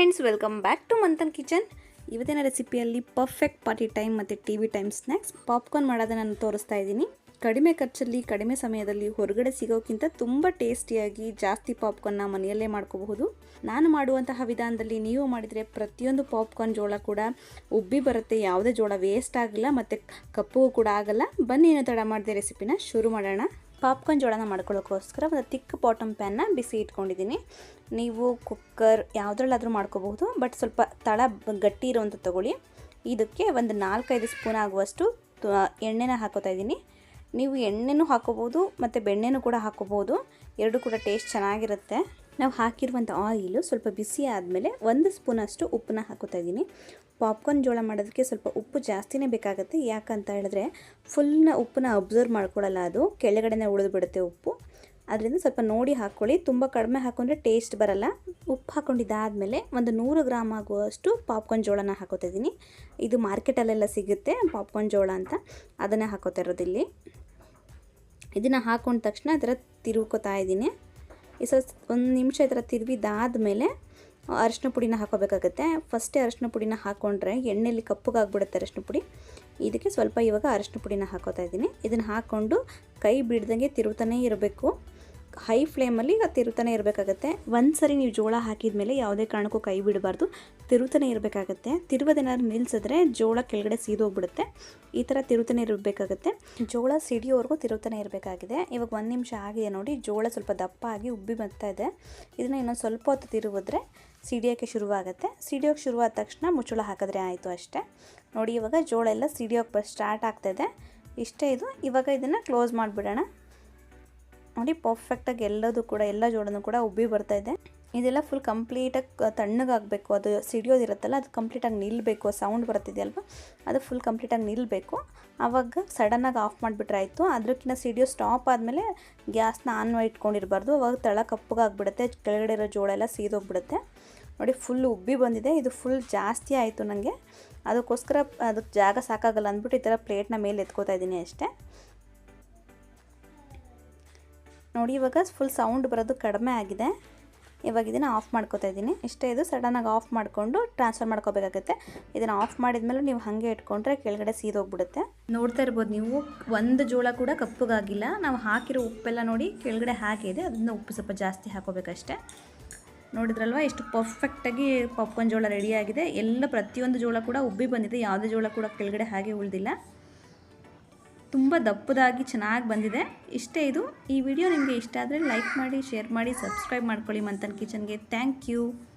Friends, welcome back to Manthan kitchen. ಇವತ್ತಿನ ರೆಸಿಪಿಯಲ್ಲಿ perfect party time ಮತ್ತು T V time snacks popcorn ಮಾಡೋದನ್ನು ನಾನು ತೋರಿಸ್ತಾ ಇದ್ದೀನಿ. ಕಡಿಮೆ ಖರ್ಚಲ್ಲಿ, ಕಡಿಮೆ ಸಮಯದಲ್ಲಿ ಹೊರಗಡೆ ಸಿಗೋಕ್ಕಿಂತ ತುಂಬ ಟೇಸ್ಟಿಯಾಗಿ ಜಾಸ್ತಿ ಪಾಪ್ಕಾರ್ನ್ನ ಮನೆಯಲ್ಲೇ ಮಾಡ್ಕೋಬಹುದು. ನಾನು ಮಾಡುವಂತಹ ವಿಧಾನದಲ್ಲಿ ನೀವು ಮಾಡಿದರೆ ಪ್ರತಿಯೊಂದು ಪಾಪ್ಕಾರ್ನ್ ಜೋಳ ಕೂಡ ಉಬ್ಬಿ ಬರುತ್ತೆ, ಯಾವುದೇ ಜೋಳ ವೇಸ್ಟ್ ಆಗಲ್ಲ, ಮತ್ತು ಕಪ್ಪು ಕೂಡ ಆಗಲ್ಲ. ಬನ್ನಿ ಏನು ತಡ ಮಾಡಿದೆ ರೆಸಿಪಿನ ಶುರು ಮಾಡೋಣ. ಪಾಪ್ಕಾರ್ನ್ ಜೋಳನ ಮಾಡ್ಕೊಳ್ಳೋಕ್ಕೋಸ್ಕರ ಒಂದು ತಿಕ್ ಬಾಟಮ್ ಪ್ಯಾನ್ನ ಬಿಸಿ ಇಟ್ಕೊಂಡಿದ್ದೀನಿ. ನೀವು ಕುಕ್ಕರ್ ಯಾವುದ್ರಲ್ಲಾದರೂ ಮಾಡ್ಕೋಬಹುದು, ಬಟ್ ಸ್ವಲ್ಪ ತಳ ಗಟ್ಟಿ ಇರುವಂಥ ತೊಗೊಳ್ಳಿ. ಇದಕ್ಕೆ ಒಂದು ನಾಲ್ಕೈದು ಸ್ಪೂನ್ ಆಗುವಷ್ಟು ಎಣ್ಣೆನ ಹಾಕೋತಾ ಇದ್ದೀನಿ. ನೀವು ಎಣ್ಣೆನೂ ಹಾಕೋಬೋದು ಮತ್ತು ಬೆಣ್ಣೆನೂ ಕೂಡ ಹಾಕೋಬೋದು ಎರಡೂ ಕೂಡ ಟೇಸ್ಟ್ ಚೆನ್ನಾಗಿರುತ್ತೆ. ನಾವು ಹಾಕಿರುವಂಥ ಆಯಿಲು ಸ್ವಲ್ಪ ಬಿಸಿ ಆದಮೇಲೆ ಒಂದು ಸ್ಪೂನಷ್ಟು ಉಪ್ಪನ್ನ ಹಾಕೋತಾ ಇದ್ದೀನಿ. ಪಾಪ್ಕಾರ್ನ್ ಜೋಳ ಮಾಡೋದಕ್ಕೆ ಸ್ವಲ್ಪ ಉಪ್ಪು ಜಾಸ್ತಿನೇ ಬೇಕಾಗುತ್ತೆ. ಯಾಕಂತ ಹೇಳಿದ್ರೆ ಫುಲ್ನ ಉಪ್ಪನ್ನ ಅಬ್ಸರ್ವ್ ಮಾಡ್ಕೊಳ್ಳಲ್ಲ ಅದು. ಕೆಳಗಡೆನೇ ಉಳಿದು ಬಿಡುತ್ತೆ ಉಪ್ಪು. ಅದರಿಂದ ಸ್ವಲ್ಪ ನೋಡಿ ಹಾಕ್ಕೊಳ್ಳಿ. ತುಂಬ ಕಡಿಮೆ ಹಾಕೊಂಡ್ರೆ ಟೇಸ್ಟ್ ಬರಲ್ಲ. ಉಪ್ಪು ಹಾಕ್ಕೊಂಡಿದ್ದಾದಮೇಲೆ ಒಂದು ನೂರು ಗ್ರಾಮ್ ಆಗುವಷ್ಟು ಪಾಪ್ಕಾರ್ನ್ ಜೋಳನ ಹಾಕೋತಾ ಇದ್ದೀನಿ. ಇದು ಮಾರ್ಕೆಟಲ್ಲೆಲ್ಲ ಸಿಗುತ್ತೆ ಪಾಪ್ಕಾರ್ನ್ ಜೋಳ ಅಂತ. ಅದನ್ನೇ ಹಾಕೋತಾ ಇರೋದಿಲ್ಲಿ. ಇದನ್ನು ಹಾಕೊಂಡ ತಕ್ಷಣ ಅದರ ಥರ ತಿರುವ್ಕೋತಾ ಇದ್ದೀನಿ. ಈ ಸಲ ಒಂದು ನಿಮಿಷ ಈ ಥರ ತಿರುವಿದಾದ್ಮೇಲೆ ಅರಿಶಿನ ಪುಡಿನ ಹಾಕೋಬೇಕಾಗುತ್ತೆ ಫಸ್ಟೇ ಅರಿಶಿನ ಪುಡಿನ ಹಾಕ್ಕೊಂಡ್ರೆ ಎಣ್ಣೆಯಲ್ಲಿ ಕಪ್ಪಗಾಗ್ಬಿಡುತ್ತೆ ಅರಿಶಿನ ಪುಡಿ. ಇದಕ್ಕೆ ಸ್ವಲ್ಪ ಇವಾಗ ಅರಿಶಿನ ಪುಡಿನ ಹಾಕೋತಾ ಇದ್ದೀನಿ. ಇದನ್ನು ಹಾಕ್ಕೊಂಡು ಕೈ ಬಿಡ್ದಂಗೆ ತಿರುಗ್ತಾನೇ ಇರಬೇಕು. ಹೈ ಫ್ಲೇಮಲ್ಲಿ ತಿರುತನೇ ಇರಬೇಕಾಗತ್ತೆ. ಒಂದು ಸರಿ ನೀವು ಜೋಳ ಹಾಕಿದ ಮೇಲೆ ಯಾವುದೇ ಕಾರಣಕ್ಕೂ ಕೈ ಬಿಡಬಾರ್ದು. ತಿರುತನೇ ಇರಬೇಕಾಗತ್ತೆ. ತಿರುವುದೇನಾದ್ರು ನಿಲ್ಲಿಸಿದ್ರೆ ಜೋಳ ಕೆಳಗಡೆ ಸೀದೋಗ್ಬಿಡುತ್ತೆ. ಈ ಥರ ತಿರುತನೇ ಇರಬೇಕಾಗತ್ತೆ. ಜೋಳ ಸಿಡಿಯೋವರೆಗೂ ತಿರುತನೇ ಇರಬೇಕಾಗಿದೆ. ಇವಾಗ ಒಂದು ನಿಮಿಷ ಆಗಿದೆ ನೋಡಿ, ಜೋಳ ಸ್ವಲ್ಪ ದಪ್ಪ ಆಗಿ ಉಬ್ಬಿ ಬರ್ತಾ ಇದೆ. ಇದನ್ನು ಇನ್ನೊಂದು ಸ್ವಲ್ಪ ಹೊತ್ತು ತಿರುಗಿದ್ರೆ ಸಿಡಿಯೋಕ್ಕೆ ಶುರುವಾಗುತ್ತೆ. ಸಿಡಿಯೋಕ್ಕೆ ಶುರುವಾದ ತಕ್ಷಣ ಮುಚ್ಚಳ ಹಾಕಿದ್ರೆ ಆಯಿತು ಅಷ್ಟೇ. ನೋಡಿ, ಇವಾಗ ಜೋಳ ಎಲ್ಲ ಸಿಡಿಯೋಕ್ಕೆ ಸ್ಟಾರ್ಟ್ ಆಗ್ತಾಯಿದೆ ಇಷ್ಟೇ ಇದು. ಇವಾಗ ಇದನ್ನು ಕ್ಲೋಸ್ ಮಾಡಿಬಿಡೋಣ. ನೋಡಿ ಪರ್ಫೆಕ್ಟಾಗಿ ಎಲ್ಲದೂ ಕೂಡ, ಎಲ್ಲ ಜೋಡನೂ ಕೂಡ ಉಬ್ಬಿ ಬರ್ತಾ ಇದೆ. ಇದೆಲ್ಲ ಫುಲ್ ಕಂಪ್ಲೀಟಾಗಿ ತಣ್ಣಗಾಗಬೇಕು ಅದು ಸಿಡಿಯೋದಿರುತ್ತಲ್ಲ ಅದು ಕಂಪ್ಲೀಟಾಗಿ ನಿಲ್ಲಬೇಕು ಸೌಂಡ್ ಬರ್ತಿದೆಯಲ್ವ ಅದು ಫುಲ್ ಕಂಪ್ಲೀಟಾಗಿ ನಿಲ್ಲಬೇಕು ಆವಾಗ ಸಡನ್ನಾಗಿ ಆಫ್ ಮಾಡಿಬಿಟ್ರೆ ಆಯಿತು. ಅದಕ್ಕಿಂತ ಸಿಡಿಯೋ ಸ್ಟಾಪ್ ಆದಮೇಲೆ ಗ್ಯಾಸ್ನ ಆನ್ ಇಟ್ಕೊಂಡಿರಬಾರ್ದು. ಅವಾಗ ತಳ ಕಪ್ಪಗಾಗ್ಬಿಡುತ್ತೆ ಕೆಳಗಡೆ ಇರೋ ಜೋಳ ಎಲ್ಲ ಸೀದೋಗ್ಬಿಡುತ್ತೆ. ನೋಡಿ ಫುಲ್ ಉಬ್ಬಿ ಬಂದಿದೆ. ಇದು ಫುಲ್ ಜಾಸ್ತಿ ಆಯಿತು ನನಗೆ ಅದಕ್ಕೋಸ್ಕರ ಅದಕ್ಕೆ ಜಾಗ ಸಾಕಾಗಲ್ಲ ಅಂದ್ಬಿಟ್ಟು ಈ ಥರ ಪ್ಲೇಟ್ನ ಮೇಲೆ ಎತ್ಕೋತಾ ಇದ್ದೀನಿ ಅಷ್ಟೇ. ನೋಡಿ, ಇವಾಗ ಫುಲ್ ಸೌಂಡ್ ಬರೋದು ಕಡಿಮೆ ಆಗಿದೆ. ಇವಾಗ ಇದನ್ನು ಆಫ್ ಮಾಡ್ಕೋತಾ ಇದ್ದೀನಿ. ಇಷ್ಟೇ ಇದು ಸಡನ್ನಾಗಿ ಆಫ್ ಮಾಡಿಕೊಂಡು ಟ್ರಾನ್ಸ್ಫರ್ ಮಾಡ್ಕೋಬೇಕಾಗುತ್ತೆ. ಇದನ್ನು ಆಫ್ ಮಾಡಿದ್ಮೇಲೆ ನೀವು ಹಾಗೆ ಇಟ್ಕೊಂಡ್ರೆ ಕೆಳಗಡೆ ಸೀದೋಗ್ಬಿಡುತ್ತೆ ನೋಡ್ತಾ ಇರ್ಬೋದು ನೀವು, ಒಂದು ಜೋಳ ಕೂಡ ಕಪ್ಪಗಾಗಿಲ್ಲ. ನಾವು ಹಾಕಿರೋ ಉಪ್ಪೆಲ್ಲ ನೋಡಿ ಕೆಳಗಡೆ ಹಾಕಿದೆ ಅದನ್ನ ಉಪ್ಪು ಸ್ವಲ್ಪ ಜಾಸ್ತಿ ಹಾಕೋಬೇಕಷ್ಟೆ. ನೋಡಿದ್ರಲ್ವ, ಎಷ್ಟು ಪರ್ಫೆಕ್ಟಾಗಿ ಪಾಪ್ಕಾರ್ನ್ ಜೋಳ ರೆಡಿಯಾಗಿದೆ ಎಲ್ಲ ಪ್ರತಿಯೊಂದು ಜೋಳ ಕೂಡ ಉಬ್ಬಿ ಬಂದಿದೆ. ಯಾವುದೇ ಜೋಳ ಕೂಡ ಕೆಳಗಡೆ ಹಾಗೆ ಉಳಿದಿಲ್ಲ. ತುಂಬ ದಪ್ಪದಾಗಿ ಚೆನ್ನಾಗಿ ಬಂದಿದೆ. ಇಷ್ಟೇ ಇದು. ಈ ವಿಡಿಯೋ ನಿಮಗೆ ಇಷ್ಟ ಆದರೆ ಲೈಕ್ ಮಾಡಿ, ಶೇರ್ ಮಾಡಿ, ಸಬ್ಸ್ಕ್ರೈಬ್ ಮಾಡ್ಕೊಳ್ಳಿ ಮಂತನ್ ಕಿಚನ್ಗೆ. Thank you.